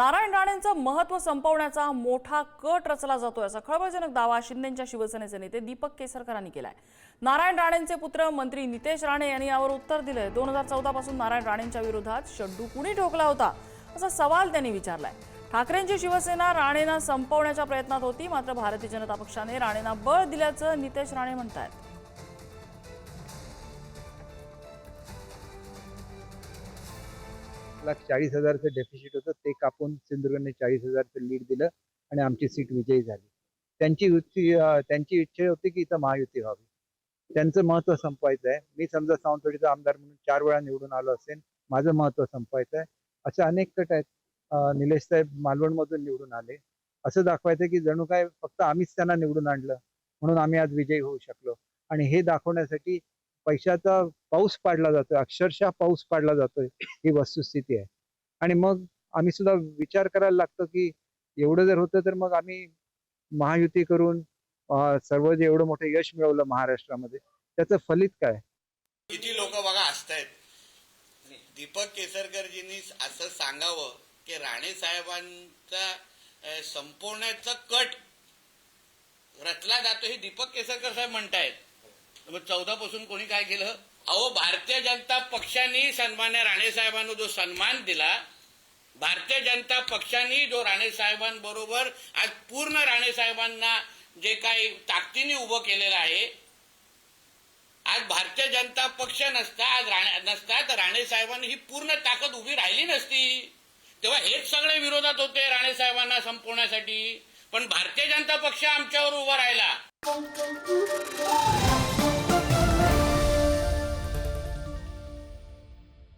नारायण राणेंचं महत्त्व संपवण्याचा मोठा कट रचला जातोय असा खळबळजनक दावा शिंदेच्या शिवसेनेचे नेते दीपक केसरकरांनी केलाय. नारायण राणेंचे पुत्र मंत्री नितेश राणे यांनी यावर उत्तर दिलंय. दोन हजार चौदा पासून नारायण राणेंच्या विरोधात शड्डू कुणी ठोकला होता? असा सवाल त्यांनी विचारलाय. ठाकरेंची शिवसेना राणेंना संपवण्याच्या प्रयत्नात होती मात्र भारतीय जनता पक्षाने राणेंना बळ दिल्याचं नितेश राणे म्हणतायत. लाख चाळीस हजारचं डेफिसिट होतं. ते कापून सिंधुदुर्गने चाळीस हजारचं लीड दिलं आणि आमची सीट विजयी झाली. त्यांची युती त्यांची इच्छा होती की इथं महायुती व्हावी. त्यांचं महत्त्व संपवायचं आहे मी समजा सावंतवाडीचा आमदार म्हणून चार वेळा निवडून आलो असेल माझं महत्त्व संपवायचं आहे असे अनेक कट आहेत. निलेश साहेब मालवणमधून निवडून आले. असं दाखवायचं की जणू काय फक्त आम्हीच त्यांना निवडून आणलं. म्हणून आम्ही आज विजयी होऊ शकलो. आणि हे दाखवण्यासाठी पैशाचा पाऊस पाडला जातोय अक्षरशः पाऊस पाडला जातोय ही वस्तुस्थिती आहे. आणि मग आम्ही सुद्धा विचार करायला लागतो की एवढं जर होतं तर मग आम्ही महायुती करून सर्व जे एवढं मोठं यश मिळवलं महाराष्ट्रामध्ये त्याचं फलित काय? किती लोक बघा असतायत दीपक केसरकरजींनी असं सांगावं की राणे साहेबांचा अं, संपवण्याचा कट रचला जातो हे दीपक केसरकर साहेब म्हणतायत. मग चौदा पासून कोणी काय केलं? अहो भारतीय जनता पक्षाने सन्मान्य राणे साहेबांना जो सन्मान दिला भारतीय जनता पक्षाने जो राणे साहेबांबरोबर आज पूर्ण राणे साहेबांना जे काही ताकदीने उभं केलेलं आहे आज भारतीय जनता पक्ष नसता आज राणे नसता तर राणे साहेबांनी ही पूर्ण ताकद उभी राहिली नसती. तेव्हा हेच सगळे विरोधात होते राणे साहेबांना संपवण्यासाठी. पण भारतीय जनता पक्ष आमच्यावर उभा राहिला.